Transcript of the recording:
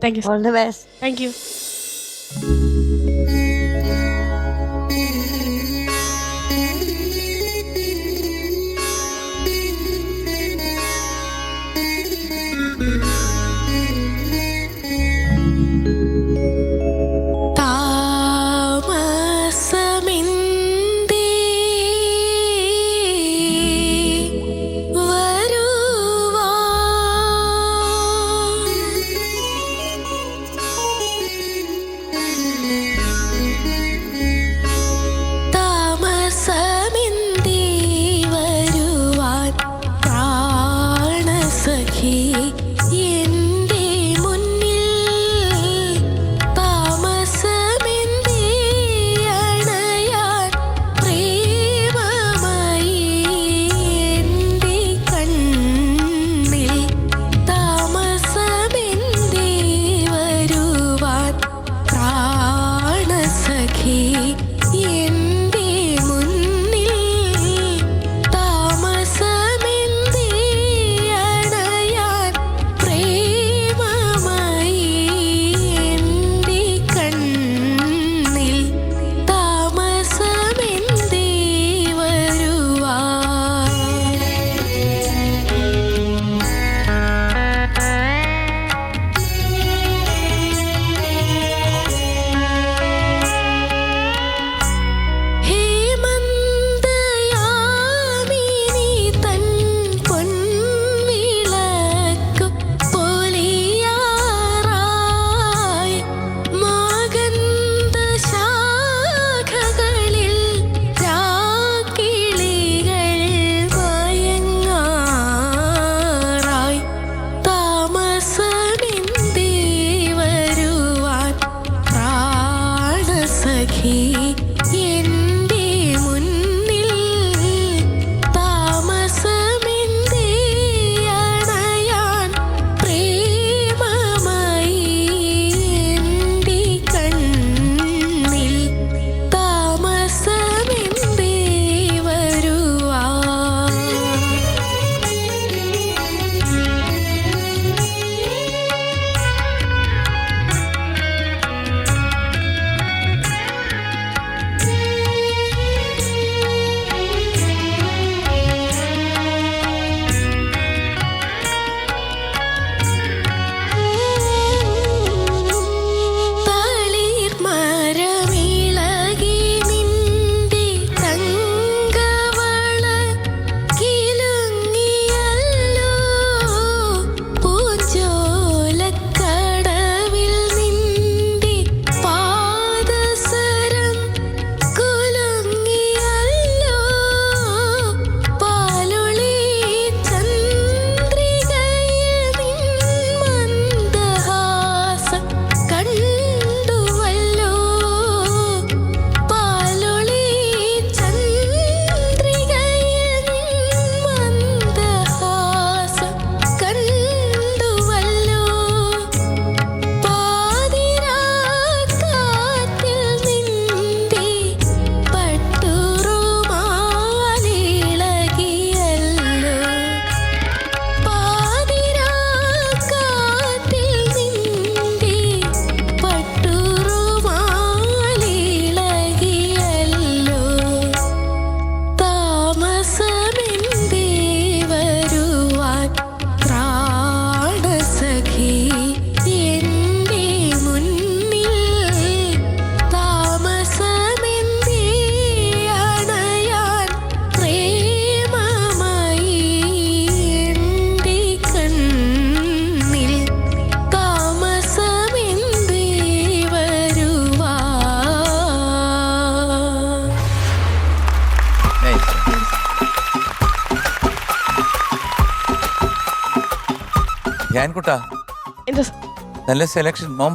Thank you. All the best. Thank you. 你。ധ്യാൻകുട്ട എന്റെ നല്ല selection mom